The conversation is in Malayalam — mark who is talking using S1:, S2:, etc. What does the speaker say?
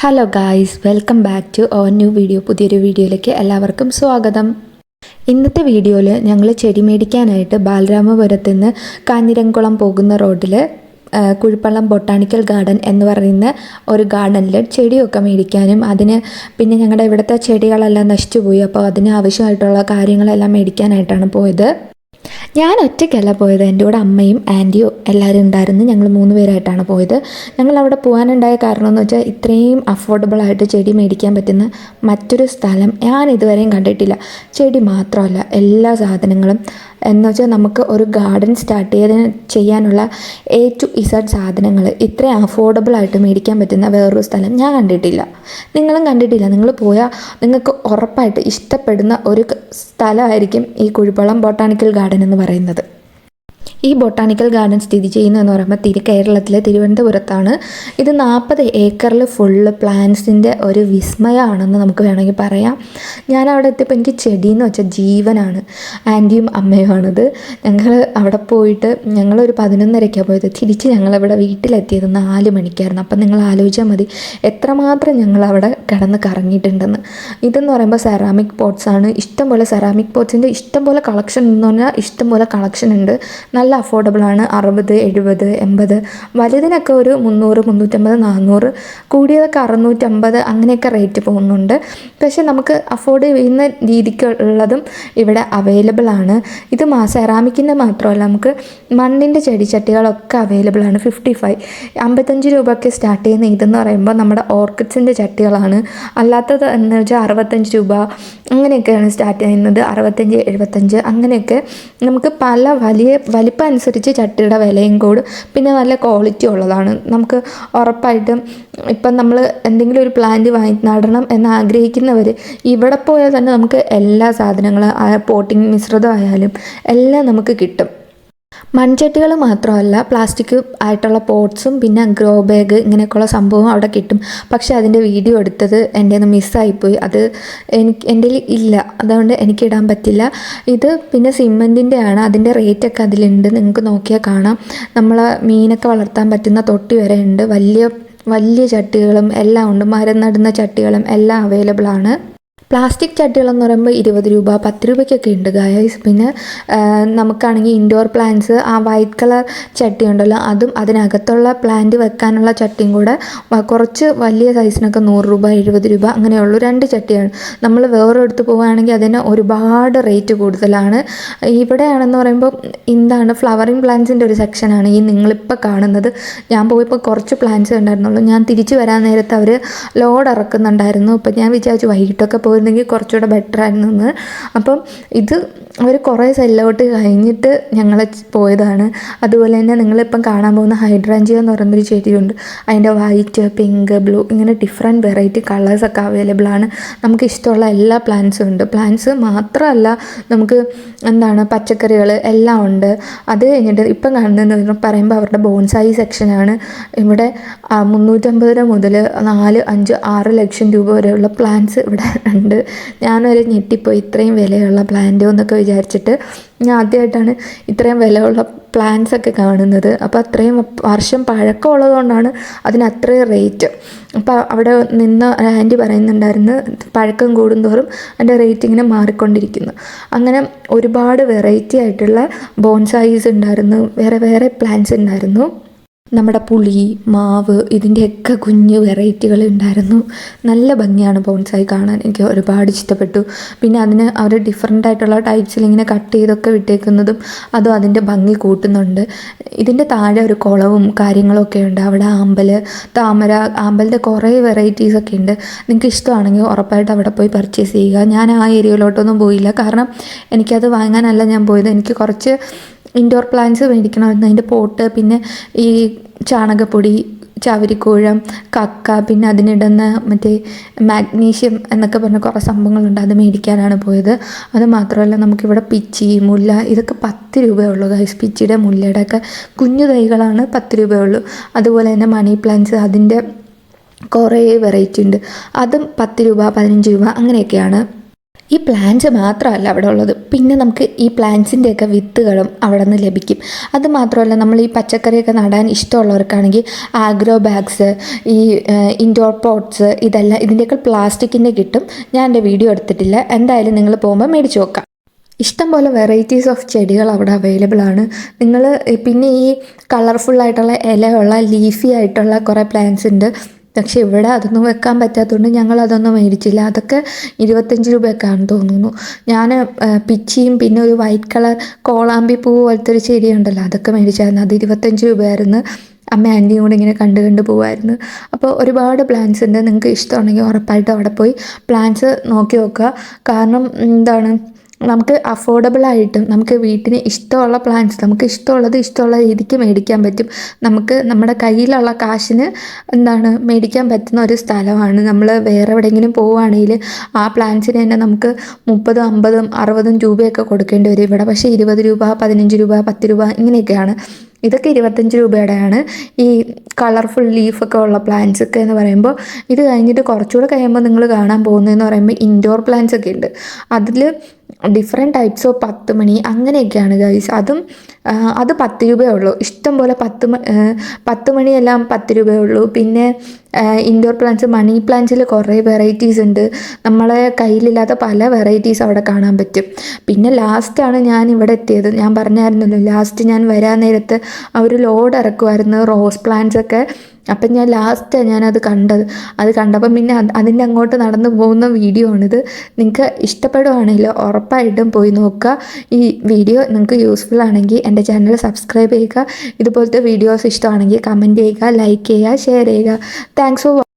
S1: Hello guys welcome back to our new video പുതിയൊരു വീഡിയോയിലേക്ക് എല്ലാവർക്കും സ്വാഗതം. ഇന്നത്തെ വീഡിയോയിൽ ഞങ്ങൾ ചെടി മേടിക്കാനായിട്ട് ബാലരാമപുരത്ത് നിന്ന് കാഞ്ഞിരംകുളം പോകുന്ന റോഡിൽ കുഴിപ്പള്ളം ബൊട്ടാണിക്കൽ ഗാർഡൻ എന്ന് പറയുന്ന ഒരു ഗാർഡനിൽ ചെടിയൊക്കെ മേടിക്കാനും അതിന് പിന്നെ ഞങ്ങളുടെ ഇവിടുത്തെ ചെടികളെല്ലാം നശിച്ചു പോയി. അപ്പോൾ അതിന് ആവശ്യമായിട്ടുള്ള കാര്യങ്ങളെല്ലാം മേടിക്കാനായിട്ടാണ് പോയത്. ഞാൻ ഒറ്റയ്ക്കല്ല പോയത്. എന്റെ കൂടെ അമ്മയും ആന്റിയും എല്ലാവരും ഉണ്ടായിരുന്നു. ഞങ്ങൾ മൂന്ന് പേരായിട്ടാണ് പോയത്. ഞങ്ങൾ അവിടെ പോകാനുണ്ടായ കാരണം എന്ന് വെച്ചാൽ ഇത്രയും അഫോർഡബിൾ ആയിട്ട് ചെടി മേടിക്കാൻ പറ്റുന്ന മറ്റൊരു സ്ഥലം ഞാൻ ഇതുവരെയും കണ്ടിട്ടില്ല. ചെടി മാത്രമല്ല എല്ലാ സാധനങ്ങളും. എന്ന് വെച്ചാൽ നമുക്ക് ഒരു ഗാർഡൻ സ്റ്റാർട്ട് ചെയ്ത് ചെയ്യാനുള്ള എ ടു ഇസഡ് സാധനങ്ങൾ. ഇത്രയും അഫോർഡബിൾ ആയിട്ട് മേടിക്കാൻ പറ്റുന്ന വേറൊരു സ്ഥലം ഞാൻ കണ്ടിട്ടില്ല. നിങ്ങളും കണ്ടിട്ടില്ല. നിങ്ങൾ പോയാൽ നിങ്ങൾക്ക് ഉറപ്പായിട്ട് ഇഷ്ടപ്പെടുന്ന ഒരു സ്ഥലമായിരിക്കും ഈ കുഴിപ്പള്ളം ബൊട്ടാണിക്കൽ ഗാർഡൻ എന്ന് പറയുന്നത്. ഈ ബൊട്ടാണിക്കൽ ഗാർഡൻ സ്ഥിതി ചെയ്യുന്നതെന്ന് പറയുമ്പോൾ തിരി കേരളത്തിലെ തിരുവനന്തപുരത്താണ്. ഇത് നാൽപ്പത് ഏക്കറിൽ ഫുള്ള് പ്ലാന്റ്സിന്റെ ഒരു വിസ്മയമാണെന്ന് നമുക്ക് വേണമെങ്കിൽ പറയാം. ഞാൻ അവിടെ എത്തിയപ്പോൾ എനിക്ക് ചെടി എന്ന് വെച്ചാൽ ജീവനാണ്. ആന്റിയും അമ്മയുമാണിത്. ഞങ്ങൾ അവിടെ പോയിട്ട് ഞങ്ങളൊരു പതിനൊന്നരയ്ക്കാണ് പോയത്. തിരിച്ച് ഞങ്ങളിവിടെ വീട്ടിലെത്തിയത് നാല് മണിക്കായിരുന്നു. അപ്പം നിങ്ങൾ ആലോചിച്ചാൽ മതി എത്രമാത്രം ഞങ്ങൾ അവിടെ കിടന്ന് കറങ്ങിയിട്ടുണ്ടെന്ന്. ഇതെന്ന് പറയുമ്പോൾ സെറാമിക് പോട്ട്സാണ് ഇഷ്ടംപോലെ സെറാമിക് പോട്ട്സിന്റെ ഇഷ്ടംപോലെ കളക്ഷൻ എന്ന് പറഞ്ഞാൽ ഇഷ്ടംപോലെ കളക്ഷൻ ഉണ്ട്. നല്ല അഫോർഡബിൾ ആണ്. അറുപത് എഴുപത് എൺപത്. വലുതിനൊക്കെ ഒരു മുന്നൂറ് മുന്നൂറ്റമ്പത് നാനൂറ് കൂടിയതൊക്കെ അറുന്നൂറ്റമ്പത് അങ്ങനെയൊക്കെ റേറ്റ് പോകുന്നുണ്ട്. പക്ഷേ നമുക്ക് അഫോർഡ് ചെയ്യുന്ന രീതിക്കുള്ളതും ഇവിടെ അവൈലബിൾ ആണ്. ഇത് മാ സെറാമിക്കിന്റെ മാത്രമല്ല നമുക്ക് മണ്ണിന്റെ ചെടിച്ചട്ടികളൊക്കെ അവൈലബിൾ ആണ്. ഫിഫ്റ്റി ഫൈവ് അമ്പത്തഞ്ച് രൂപയ്ക്ക് സ്റ്റാർട്ട് ചെയ്യുന്ന ഇതെന്ന് പറയുമ്പോൾ നമ്മുടെ ഓർക്കിഡ്സിന്റെ ചട്ടികളാണ്. അല്ലാത്തത് എന്ന് വെച്ചാൽ അറുപത്തഞ്ച് രൂപ അങ്ങനെയൊക്കെയാണ് സ്റ്റാർട്ട് ചെയ്യുന്നത്. അറുപത്തഞ്ച് എഴുപത്തഞ്ച് അങ്ങനെയൊക്കെ നമുക്ക് പല വലിയ വലിപ്പം അനുസരിച്ച് ചട്ടിയുടെ വിലയും കൂടും. പിന്നെ നല്ല ക്വാളിറ്റി ഉള്ളതാണ്. നമുക്ക് ഉറപ്പായിട്ടും ഇപ്പം നമ്മൾ എന്തെങ്കിലും ഒരു പ്ലാന്റ് വാങ്ങി നടണം എന്ന് ആഗ്രഹിക്കുന്നവർ ഇവിടെ പോയാൽ തന്നെ നമുക്ക് എല്ലാ സാധനങ്ങളും പോട്ടിങ് മിശ്രിതമായാലും എല്ലാം നമുക്ക് കിട്ടും. മൺചട്ടികൾ മാത്രമല്ല പ്ലാസ്റ്റിക് ആയിട്ടുള്ള പോട്ട്സും പിന്നെ ഗ്രോ ബാഗ് ഇങ്ങനെയൊക്കെയുള്ള സംഭവം അവിടെ കിട്ടും. പക്ഷെ അതിന്റെ വീഡിയോ എടുത്തത് എന്റെ നിന്ന് മിസ്സായിപ്പോയി. അത് എനിക്ക് എന്റെ ഇല്ല. അതുകൊണ്ട് എനിക്ക് ഇടാൻ പറ്റില്ല. ഇത് പിന്നെ സിമെന്റിന്റെ ആണ് അതിന്റെ റേറ്റൊക്കെ അതിലുണ്ട്. നിങ്ങൾക്ക് നോക്കിയാൽ കാണാം. നമ്മൾ മീനൊക്കെ വളർത്താൻ പറ്റുന്ന തൊട്ടി വരെ ഉണ്ട്. വലിയ വലിയ ചട്ടികളും എല്ലാം ഉണ്ട്. മരം നടുന്ന ചട്ടികളും എല്ലാം അവൈലബിൾ ആണ്. പ്ലാസ്റ്റിക് ചട്ടികളെന്ന് പറയുമ്പോൾ ഇരുപത് രൂപ പത്ത് രൂപയ്ക്കൊക്കെ ഉണ്ട് ഗായസ് പിന്നെ നമുക്കാണെങ്കിൽ ഇൻഡോർ പ്ലാന്റ്സ് ആ വൈറ്റ് കളർ ചട്ടി ഉണ്ടല്ലോ അതും അതിനകത്തുള്ള പ്ലാന്റ് വെക്കാനുള്ള ചട്ടിയും കൂടെ കുറച്ച് വലിയ സൈസിനൊക്കെ നൂറ് രൂപ എഴുപത് രൂപ അങ്ങനെയുള്ളൂ രണ്ട് ചട്ടിയാണ്. നമ്മൾ വേറെ വേറൊരിടത്ത് പോവുകയാണെങ്കിൽ അതിന് ഒരുപാട് റേറ്റ് കൂടുതലാണ്. ഇവിടെയാണെന്ന് പറയുമ്പോൾ എന്താണ് ഫ്ലവറിങ് പ്ലാന്റ്സിന്റെ ഒരു സെക്ഷനാണ് ഈ നിങ്ങളിപ്പോൾ കാണുന്നത്. ഞാൻ പോയപ്പോൾ കുറച്ച് പ്ലാന്റ്സ് ഉണ്ടായിരുന്നുള്ളൂ ഞാൻ തിരിച്ചു വരാൻ നേരത്ത് അവർ ലോഡ് ഇറക്കുന്നുണ്ടായിരുന്നു. അപ്പോൾ ഞാൻ വിചാരിച്ചു വൈകിട്ടൊക്കെ പോയി പോയിരുന്നെങ്കിൽ കുറച്ചുകൂടെ ബെറ്റർ ആയിരുന്നു എന്ന്. അപ്പം ഇത് അവർ കുറേ സെല്ലൗട്ട് കഴിഞ്ഞിട്ട് ഞങ്ങൾ പോയതാണ്. അതുപോലെ തന്നെ നിങ്ങളിപ്പം കാണാൻ പോകുന്ന ഹൈഡ്രാഞ്ചിയ എന്ന് പറയുന്നൊരു ചെടിയുണ്ട്. അതിന്റെ വൈറ്റ് പിങ്ക് ബ്ലൂ ഇങ്ങനെ ഡിഫറെന്റ് വെറൈറ്റി കളേഴ്സൊക്കെ അവൈലബിൾ ആണ്. നമുക്ക് ഇഷ്ടമുള്ള എല്ലാ പ്ലാന്റ്സും ഉണ്ട്. പ്ലാന്റ്സ് മാത്രമല്ല നമുക്ക് എന്താണ് പച്ചക്കറികൾ എല്ലാം ഉണ്ട്. അത് കഴിഞ്ഞിട്ട് ഇപ്പം കാണുന്നതെന്ന് പറയുമ്പോൾ അവരുടെ ബോൺസായി സെക്ഷനാണ് ഇവിടെ മുന്നൂറ്റമ്പത് രൂപ മുതൽ നാല് അഞ്ച് ആറ് ലക്ഷം രൂപ വരെയുള്ള പ്ലാന്റ്സ് ഇവിടെ ഉണ്ട്. ഞാനൊരു ഞെട്ടിപ്പോയി. ഇത്രയും വിലയുള്ള പ്ലാന്റോ എന്നൊക്കെ വിചാരിച്ചിട്ട് ഞാൻ ആദ്യമായിട്ടാണ് ഇത്രയും വിലയുള്ള പ്ലാന്റ്സ് ഒക്കെ കാണുന്നത്. അപ്പോൾ അത്രയും വർഷം പഴക്കമുള്ളതുകൊണ്ടാണ് അതിന് അത്രയും റേറ്റ് അപ്പോൾ അവിടെ നിന്ന് ആന്റി പറയുന്നുണ്ടായിരുന്നു പഴക്കം കൂടുന്തോറും അതിന്റെ റേറ്റ് ഇങ്ങനെ മാറിക്കൊണ്ടിരിക്കുന്നു. അങ്ങനെ ഒരുപാട് വെറൈറ്റി ആയിട്ടുള്ള ബോൺസൈസ് ഉണ്ടായിരുന്നു വേറെ വേറെ പ്ലാന്റ്സ് ഉണ്ടായിരുന്നു. നമ്മുടെ പുളി മാവ് ഇതിന്റെയൊക്കെ കുഞ്ഞ് വെറൈറ്റികൾ ഉണ്ടായിരുന്നു. നല്ല ഭംഗിയാണ് ബോൺസായി കാണാൻ. എനിക്ക് ഒരുപാട് ഇഷ്ടപ്പെട്ടു. പിന്നെ അതിന് അവർ ഡിഫറെന്റ് ആയിട്ടുള്ള ടൈപ്സിൽ ഇങ്ങനെ കട്ട് ചെയ്തൊക്കെ വിട്ടേക്കുന്നതും അതും അതിന്റെ ഭംഗി കൂട്ടുന്നുണ്ട്. ഇതിന്റെ താഴെ ഒരു കുളവും കാര്യങ്ങളൊക്കെ ഉണ്ട്. അവിടെ ആമ്പൽ താമര ആമ്പലിന്റെ കുറേ വെറൈറ്റീസൊക്കെ ഉണ്ട്. നിങ്ങൾക്ക് ഇഷ്ടമാണെങ്കിൽ ഉറപ്പായിട്ട് അവിടെ പോയി പർച്ചേസ് ചെയ്യുക. ഞാൻ ആ ഏരിയയിലോട്ടൊന്നും പോയില്ല. കാരണം എനിക്കത് വാങ്ങാനല്ല ഞാൻ പോയത്. എനിക്ക് കുറച്ച് ഇൻഡോർ പ്ലാന്റ്സ് മേടിക്കണമായിരുന്നു അതിന്റെ പോട്ട് പിന്നെ ഈ ചാണകപ്പൊടി ചവരിക്കോഴം കക്ക പിന്നെ അതിനിടുന്ന മറ്റേ മാഗ്നീഷ്യം എന്നൊക്കെ പറഞ്ഞ കുറേ സംഭവങ്ങളുണ്ട്. അത് മേടിക്കാനാണ് പോയത്. അത് മാത്രമല്ല നമുക്കിവിടെ പിച്ചി മുല്ല ഇതൊക്കെ പത്ത് രൂപയുള്ളൂ ഗൈസ് പിച്ചിയുടെ മുല്ലയുടെ ഒക്കെ കുഞ്ഞു തൈകളാണ് പത്ത് രൂപയുള്ളൂ അതുപോലെ തന്നെ മണി പ്ലാന്റ്സ് അതിന്റെ കുറേ വെറൈറ്റി ഉണ്ട്. അതും പത്ത് രൂപ പതിനഞ്ച് രൂപ അങ്ങനെയൊക്കെയാണ്. ഈ പ്ലാന്റ്സ് മാത്രമല്ല അവിടെ ഉള്ളത്. പിന്നെ നമുക്ക് ഈ പ്ലാന്റ്സിന്റെയൊക്കെ വിത്തുകളും അവിടെ നിന്ന് ലഭിക്കും. അത് മാത്രമല്ല നമ്മൾ ഈ പച്ചക്കറിയൊക്കെ നടാൻ ഇഷ്ടമുള്ളവർക്കാണെങ്കിൽ ആഗ്രോ ബാഗ്സ് ഈ ഇൻഡോർ പോട്ട്സ് ഇതെല്ലാം ഇതിന്റെയൊക്കെ പ്ലാസ്റ്റിക്കിന്റെ കിട്ടും. ഞാൻ എന്റെ വീഡിയോ എടുത്തിട്ടില്ല. എന്തായാലും നിങ്ങൾ പോകുമ്പോൾ മേടിച്ച് നോക്കാം. ഇഷ്ടം പോലെ വെറൈറ്റീസ് ഓഫ് ചെടികൾ അവിടെ അവൈലബിൾ ആണ്. നിങ്ങൾ പിന്നെ ഈ കളർഫുള്ളായിട്ടുള്ള ഇലയുള്ള ലീഫി ആയിട്ടുള്ള കുറേ പ്ലാന്റ്സ് ഉണ്ട്. പക്ഷെ ഇവിടെ അതൊന്നും വെക്കാൻ പറ്റാത്തതുകൊണ്ട് ഞങ്ങൾ അതൊന്നും മേടിച്ചില്ല. അതൊക്കെ ഇരുപത്തഞ്ച് രൂപയൊക്കെയാണ് തോന്നുന്നു. ഞാൻ പിച്ചിയും പിന്നെ ഒരു വൈറ്റ് കളർ കോളാമ്പി പൂ പോലത്തെ ഒരു ചെടി ഉണ്ടല്ലോ അതൊക്കെ മേടിച്ചായിരുന്നു. അത് ഇരുപത്തഞ്ച് രൂപയായിരുന്നു. അമ്മ ആന്റിയും കൂടെ ഇങ്ങനെ കണ്ട് കണ്ട് പോവായിരുന്നു. അപ്പോൾ ഒരുപാട് പ്ലാന്റ്സ് ഉണ്ട്. നിങ്ങൾക്ക് ഇഷ്ടമുണ്ടെങ്കിൽ ഉറപ്പായിട്ട് അവിടെ പോയി പ്ലാന്റ്സ് നോക്കി നോക്കുക. കാരണം എന്താണ് നമുക്ക് അഫോർഡബിൾ ആയിട്ടും നമുക്ക് വീട്ടിന് ഇഷ്ടമുള്ള പ്ലാന്റ്സ് നമുക്ക് ഇഷ്ടമുള്ളത് ഇഷ്ടമുള്ള രീതിക്ക് മേടിക്കാൻ പറ്റും. നമുക്ക് നമ്മുടെ കയ്യിലുള്ള കാശിന് എന്താണ് മേടിക്കാൻ പറ്റുന്ന ഒരു സ്ഥലമാണ്. നമ്മൾ വേറെ എവിടെയെങ്കിലും പോവുകയാണെങ്കിൽ ആ പ്ലാന്റ്സിന് തന്നെ നമുക്ക് മുപ്പതും അമ്പതും അറുപതും രൂപയൊക്കെ കൊടുക്കേണ്ടി വരും. ഇവിടെ പക്ഷേ ഇരുപത് രൂപ പതിനഞ്ച് രൂപ പത്ത് രൂപ ഇങ്ങനെയൊക്കെയാണ്. ഇതൊക്കെ ഇരുപത്തഞ്ച് രൂപയുടെയാണ്. ഈ കളർഫുൾ ലീഫൊക്കെ ഉള്ള പ്ലാന്റ്സ് ഒക്കെ എന്ന് പറയുമ്പോൾ ഇത് കഴിഞ്ഞിട്ട് കുറച്ചുകൂടെ കഴിയുമ്പോൾ നിങ്ങൾ കാണാൻ പോകുന്നതെന്ന് പറയുമ്പോൾ ഇൻഡോർ പ്ലാന്റ്സ് ഒക്കെ ഉണ്ട്. അതിൽ ഡിഫറെന്റ് ടൈപ്സ് ഓഫ് പത്ത് മണി അങ്ങനെയൊക്കെയാണ് ഗൈസ് അതും അത് പത്ത് രൂപയേ ഉള്ളൂ. ഇഷ്ടം പോലെ പത്ത് പത്ത് മണിയെല്ലാം പത്ത് രൂപയേ ഉള്ളൂ. പിന്നെ ഇൻഡോർ പ്ലാന്റ്സ് മണി പ്ലാന്റ്സിൽ കുറേ വെറൈറ്റീസ് ഉണ്ട്. നമ്മളെ കയ്യിലില്ലാത്ത പല വെറൈറ്റീസ് അവിടെ കാണാൻ പറ്റും. പിന്നെ ലാസ്റ്റാണ് ഞാൻ ഇവിടെ എത്തിയത്. ഞാൻ പറഞ്ഞായിരുന്നല്ലോ ലാസ്റ്റ് ഞാൻ വരാൻ നേരത്ത് അവർ ലോഡ് ഇറക്കുമായിരുന്നു റോസ് പ്ലാന്റ്സ് ഒക്കെ. അപ്പം ഞാൻ ലാസ്റ്റാണ് ഞാനത് കണ്ടത്. അത് കണ്ടപ്പം പിന്നെ അത് അതിന്റെ അങ്ങോട്ട് നടന്നു പോകുന്ന വീഡിയോ ആണിത്. നിങ്ങൾക്ക് ഇഷ്ടപ്പെടുവാണെങ്കിൽ ഉറപ്പായിട്ടും പോയി നോക്കുക. ഈ വീഡിയോ നിങ്ങൾക്ക് യൂസ്ഫുൾ ആണെങ്കിൽ എന്റെ ചാനൽ സബ്സ്ക്രൈബ് ചെയ്യുക. ഇതുപോലത്തെ വീഡിയോസ് ഇഷ്ടമാണെങ്കിൽ കമന്റ് ചെയ്യുക ലൈക്ക് ചെയ്യുക ഷെയർ ചെയ്യുക. Thanks for